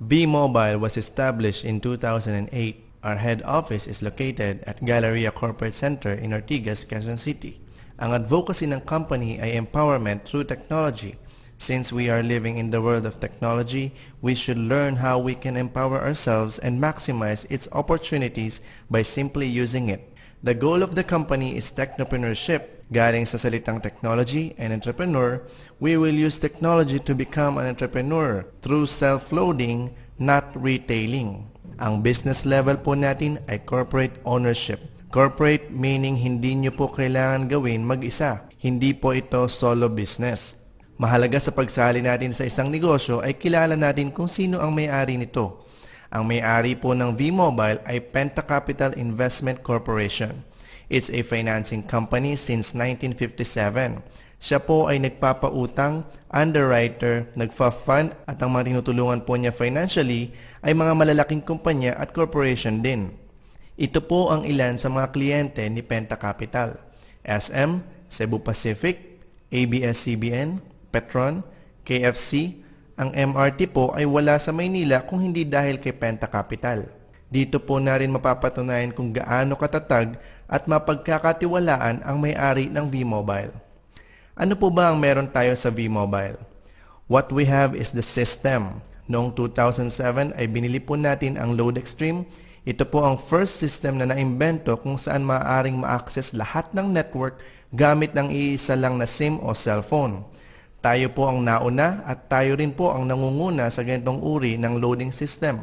V-Mobile was established in 2008. Our head office is located at Galleria Corporate Center in Ortigas, Quezon City. Ang advocacy ng company ay empowerment through technology. Since we are living in the world of technology, we should learn how we can empower ourselves and maximize its opportunities by simply using it. The goal of the company is technopreneurship. Galing sa salitang technology and entrepreneur, we will use technology to become an entrepreneur through self-loading, not retailing. Ang business level po natin ay corporate ownership. Corporate meaning hindi nyo po kailangan gawin mag-isa. Hindi po ito solo business. Mahalaga sa pagsali natin sa isang negosyo ay kilala natin kung sino ang may-ari nito. Ang may-ari po ng V-Mobile ay Penta Capital Investment Corporation. It's a financing company since 1957. Siya po ay nagpapautang, underwriter, nagfa-fund at ang mga tinutulungan po niya financially ay mga malalaking kumpanya at corporation din. Ito po ang ilan sa mga kliyente ni Penta Capital. SM, Cebu Pacific, ABS-CBN, Petron, KFC, ang MRT po ay wala sa Maynila kung hindi dahil kay Penta Capital. Dito po na rin mapapatunayan kung gaano katatag at mapagkakatiwalaan ang may-ari ng V-Mobile. Ano po ba ang meron tayo sa V-Mobile? What we have is the system. Noong 2007 ay binili po natin ang Load Extreme. Ito po ang first system na naimbento kung saan maaaring ma-access lahat ng network gamit ng iisa lang na SIM o cellphone. Tayo po ang nauna at tayo rin po ang nangunguna sa ganitong uri ng loading system.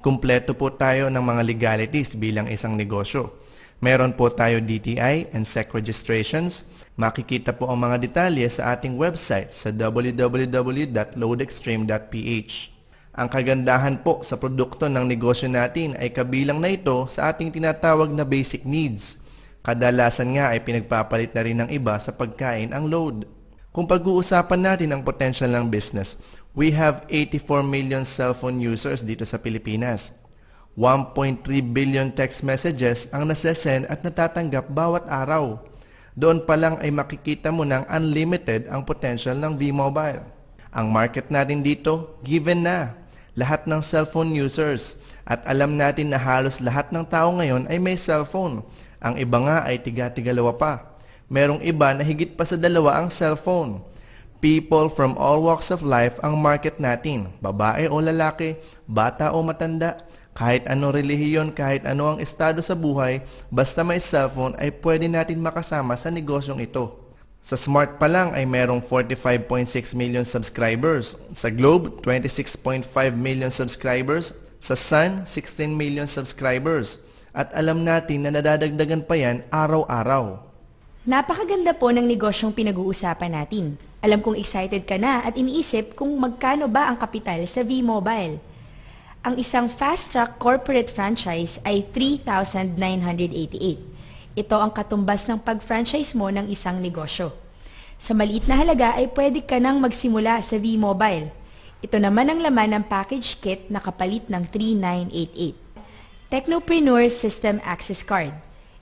Kumpleto po tayo ng mga legalities bilang isang negosyo. Meron po tayo DTI and SEC registrations. Makikita po ang mga detalye sa ating website sa www.loadextreme.ph. Ang kagandahan po sa produkto ng negosyo natin ay kabilang na ito sa ating tinatawag na basic needs. Kadalasan nga ay pinagpapalit na rin ng iba sa pagkain ang load. Kung pag-uusapan natin ang potential ng business, we have 84 million cellphone users dito sa Pilipinas. 1.3 billion text messages ang nasesend at natatanggap bawat araw. Doon pa lang ay makikita mo ng unlimited ang potential ng V-Mobile. Ang market natin dito, given na. Lahat ng cellphone users. At alam natin na halos lahat ng tao ngayon ay may cellphone. Ang iba nga ay tiga-tigalawa pa. Merong iba na higit pa sa dalawa ang cellphone. People from all walks of life ang market natin, babae o lalaki, bata o matanda, kahit ano relihiyon, kahit ano ang estado sa buhay, basta may cellphone ay pwede natin makasama sa negosyong ito. Sa Smart pa lang ay merong 45.6 million subscribers. Sa Globe, 26.5 million subscribers. Sa Sun, 16 million subscribers. At alam natin na nadadagdagan pa yan araw-araw. Napakaganda po ng negosyong pinag-uusapan natin. Alam kong excited ka na at iniisip kung magkano ba ang kapital sa V-Mobile. Ang isang fast-track corporate franchise ay 3,988. Ito ang katumbas ng pag-franchise mo ng isang negosyo. Sa maliit na halaga ay pwede ka nang magsimula sa V-Mobile. Ito naman ang laman ng package kit na kapalit ng 3988. Technopreneur System Access Card.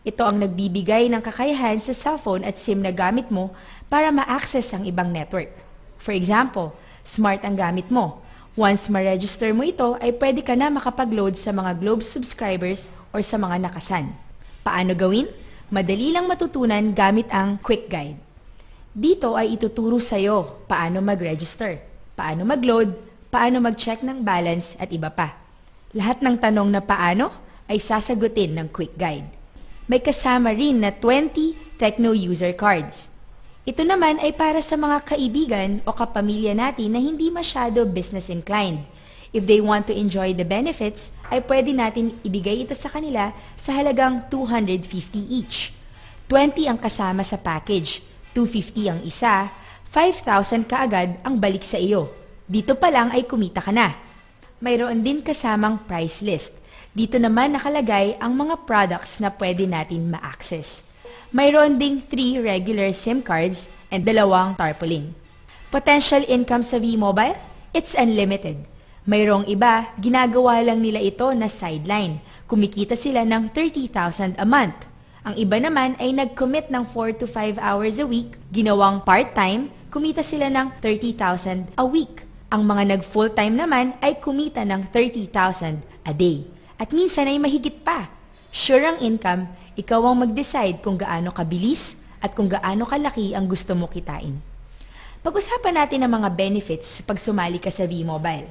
Ito ang nagbibigay ng kakayahan sa cellphone at SIM na gamit mo para ma-access ang ibang network. For example, smart ang gamit mo. Once ma-register mo ito, ay pwede ka na makapag-load sa mga Globe subscribers or sa mga nakasan. Paano gawin? Madali lang matutunan gamit ang Quick Guide. Dito ay ituturo sa iyo paano mag-register, paano mag-load, paano mag-check ng balance at iba pa. Lahat ng tanong na paano ay sasagutin ng Quick Guide may kasama rin na 20 Techno user cards. Ito naman ay para sa mga kaibigan o kapamilya natin na hindi masyado business inclined. If they want to enjoy the benefits, ay pwede natin ibigay ito sa kanila sa halagang 250 each. 20 ang kasama sa package, 250 ang isa, 5,000 kaagad ang balik sa iyo. Dito pa lang ay kumita ka na. Mayroon din kasamang price list dito naman nakalagay ang mga products na pwede natin ma-access. Mayroon ding 3 regular SIM cards and dalawang tarpaulin. Potential income sa V-Mobile? It's unlimited. Mayroong iba, ginagawa lang nila ito na sideline. Kumikita sila ng 30,000 a month. Ang iba naman ay nag-commit ng 4 to 5 hours a week, ginawang part-time, kumita sila ng 30,000 a week. Ang mga nag-full-time naman ay kumita ng 30,000 a day. At minsan ay mahigit pa. Sure ang income, ikaw ang mag-decide kung gaano kabilis at kung gaano kalaki ang gusto mo kitain. Pag-usapan natin ang mga benefits pag sumali ka sa V-Mobile.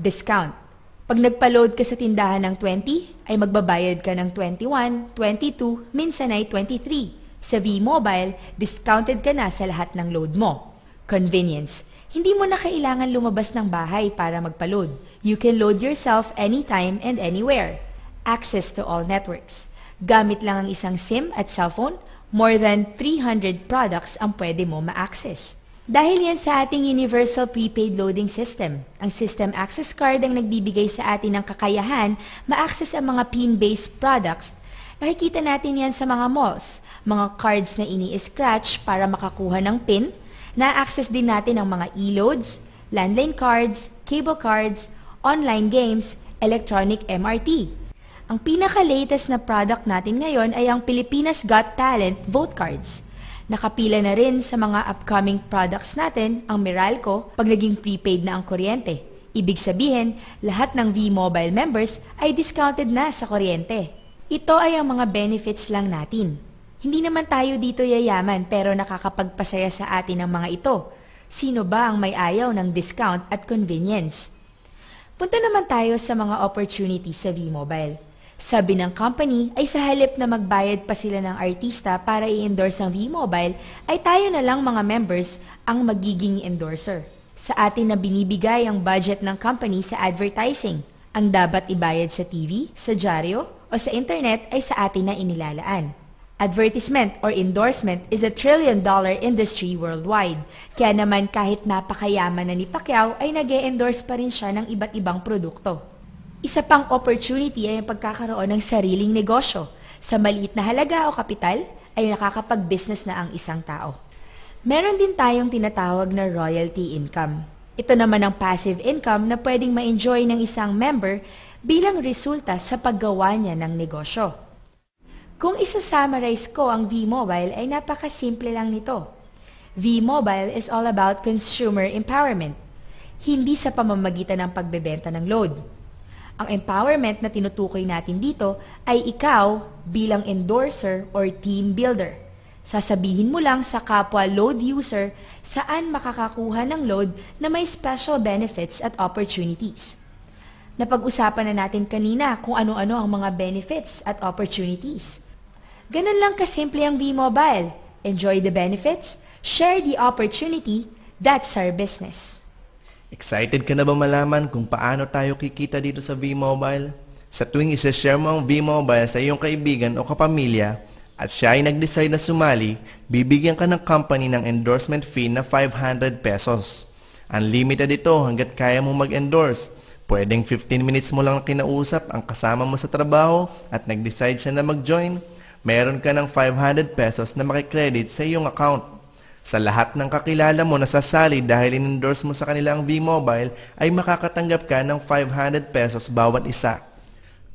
Discount. Pag nagpa-load ka sa tindahan ng 20, ay magbabayad ka ng 21, 22, minsan ay 23. Sa V-Mobile, discounted ka na sa lahat ng load mo. Convenience. Hindi mo na kailangan lumabas ng bahay para magpa-load. You can load yourself anytime and anywhere. Access to all networks. Gamit lang ang isang SIM at cellphone, more than 300 products ang pwede mo ma-access. Dahil yan sa ating Universal Prepaid Loading System, ang System Access Card ang nagbibigay sa atin ng kakayahan ma-access ang mga PIN-based products. Nakikita natin yan sa mga malls, mga cards na ini-scratch para makakuha ng PIN, na-access din natin ang mga e-loads, landline cards, cable cards, online games, electronic MRT. Ang pinaka-latest na product natin ngayon ay ang Pilipinas Got Talent Vote Cards. Nakapila na rin sa mga upcoming products natin ang Meralco pag naging prepaid na ang kuryente. Ibig sabihin, lahat ng V-Mobile members ay discounted na sa kuryente. Ito ay ang mga benefits lang natin. Hindi naman tayo dito yayaman pero nakakapagpasaya sa atin ang mga ito. Sino ba ang may ayaw ng discount at convenience? Punta naman tayo sa mga opportunities sa V-Mobile. Sabi ng company ay sa halip na magbayad pa sila ng artista para i-endorse ang V-Mobile, ay tayo na lang mga members ang magiging endorser. Sa atin na binibigay ang budget ng company sa advertising. Ang dapat ibayad sa TV, sa dyaryo, o sa internet ay sa atin na inilalaan. Advertisement or endorsement is a trillion-dollar industry worldwide. Kaya naman kahit napakayaman na ni Pacquiao ay nag endorse pa rin siya ng iba't ibang produkto. Isa pang opportunity ay ang pagkakaroon ng sariling negosyo. Sa maliit na halaga o kapital, ay nakakapag-business na ang isang tao. Meron din tayong tinatawag na royalty income. Ito naman ang passive income na pwedeng ma-enjoy ng isang member bilang resulta sa paggawa niya ng negosyo. Kung isa-summarize ko ang V-Mobile ay napakasimple lang nito. V-Mobile is all about consumer empowerment, hindi sa pamamagitan ng pagbebenta ng load. Ang empowerment na tinutukoy natin dito ay ikaw bilang endorser or team builder. Sasabihin mo lang sa kapwa load user saan makakakuha ng load na may special benefits at opportunities. Napag-usapan na natin kanina kung ano-ano ang mga benefits at opportunities. Ganun lang kasimple ang V-Mobile. Enjoy the benefits, share the opportunity, that's our business. Excited ka na ba malaman kung paano tayo kikita dito sa V-Mobile? Sa tuwing isa-share mo ang V-Mobile sa iyong kaibigan o kapamilya at siya ay nag-decide na sumali, bibigyan ka ng company ng endorsement fee na 500 pesos. Unlimited ito hanggat kaya mo mag-endorse. Pwedeng 15 minutes mo lang kinausap ang kasama mo sa trabaho at nag-decide siya na mag-join. Meron ka ng 500 pesos na makikredit sa iyong account. Sa lahat ng kakilala mo na sasali dahil in-endorse mo sa kanilang V-Mobile ay makakatanggap ka ng 500 pesos bawat isa.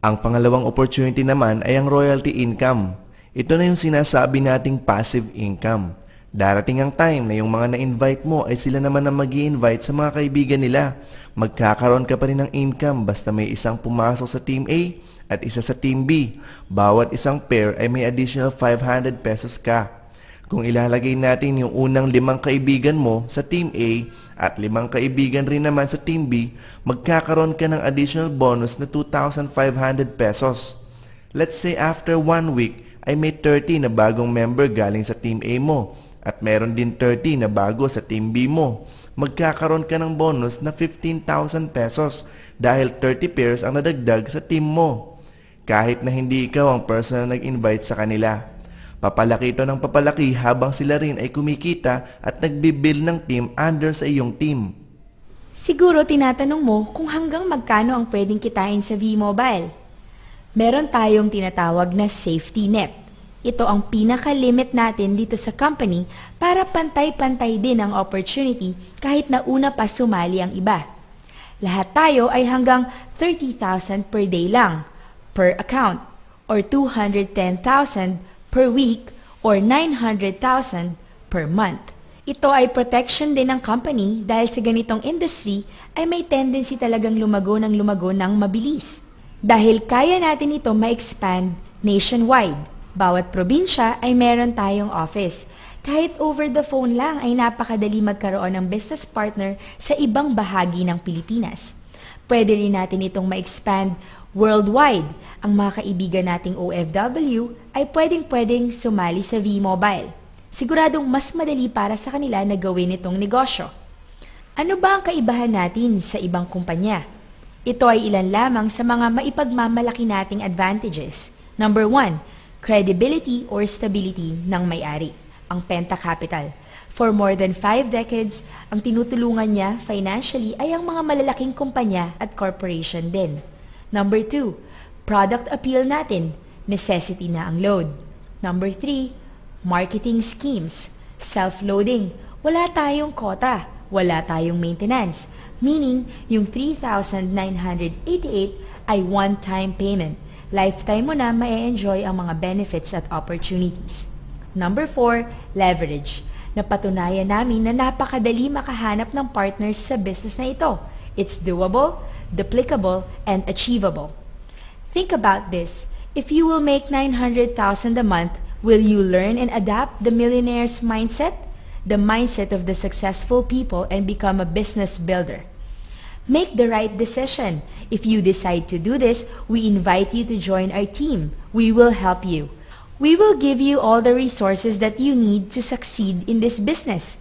Ang pangalawang opportunity naman ay ang royalty income. Ito na yung sinasabi nating passive income. Darating ang time na yung mga na-invite mo ay sila naman ang mag invite sa mga kaibigan nila. Magkakaroon ka pa rin ng income basta may isang pumasok sa Team A at isa sa Team B. Bawat isang pair ay may additional 500 pesos ka. Kung ilalagay natin yung unang limang kaibigan mo sa Team A at limang kaibigan rin naman sa Team B, magkakaroon ka ng additional bonus na 2,500 pesos. Let's say after one week ay may 30 na bagong member galing sa Team A mo at meron din 30 na bago sa Team B mo. Magkakaroon ka ng bonus na 15,000 pesos dahil 30 pairs ang nadagdag sa team mo. Kahit na hindi ikaw ang person na nag-invite sa kanila. Papalaki ito ng papalaki habang sila rin ay kumikita at nagbibil ng team under sa iyong team. Siguro tinatanong mo kung hanggang magkano ang pwedeng kitain sa V-Mobile. Meron tayong tinatawag na safety net. Ito ang pinaka-limit natin dito sa company para pantay-pantay din ang opportunity kahit na una pa sumali ang iba. Lahat tayo ay hanggang 30,000 per day lang, per account, or 210,000 per week or 900,000 per month. Ito ay protection din ng company dahil sa ganitong industry ay may tendency talagang lumago ng lumago ng mabilis. Dahil kaya natin ito ma-expand nationwide. Bawat probinsya ay meron tayong office. Kahit over the phone lang ay napakadali magkaroon ng business partner sa ibang bahagi ng Pilipinas. Pwede rin natin itong ma-expand worldwide. Ang mga kaibigan nating OFW ay pwedeng-pwedeng sumali sa V-Mobile. Siguradong mas madali para sa kanila na gawin itong negosyo. Ano ba ang kaibahan natin sa ibang kumpanya? Ito ay ilan lamang sa mga maipagmamalaki nating advantages. Number one, credibility or stability ng may-ari, ang Penta Capital. For more than five decades, ang tinutulungan niya financially ay ang mga malalaking kumpanya at corporation din. Number two, product appeal natin, necessity na ang load. Number three, marketing schemes, self-loading, wala tayong kota, wala tayong maintenance. Meaning, yung 3,988 ay one-time payment. Lifetime mo na ma-enjoy ang mga benefits at opportunities. Number 4, leverage. Napatunayan namin na napakadali makahanap ng partners sa business na ito. It's doable, duplicable, and achievable. Think about this. If you will make 900,000 a month, will you learn and adapt the millionaire's mindset? The mindset of the successful people and become a business builder. Make the right decision. If you decide to do this, we invite you to join our team. We will help you. We will give you all the resources that you need to succeed in this business.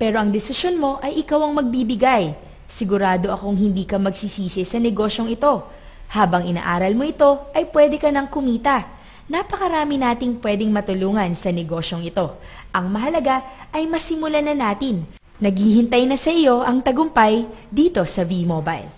Pero ang desisyon mo ay ikaw ang magbibigay. Sigurado akong hindi ka magsisisi sa negosyong ito. Habang inaaral mo ito, ay pwede ka nang kumita. Napakarami nating pwedeng matulungan sa negosyong ito. Ang mahalaga ay masimulan na natin. Naghihintay na sa iyo ang tagumpay dito sa V-Mobile.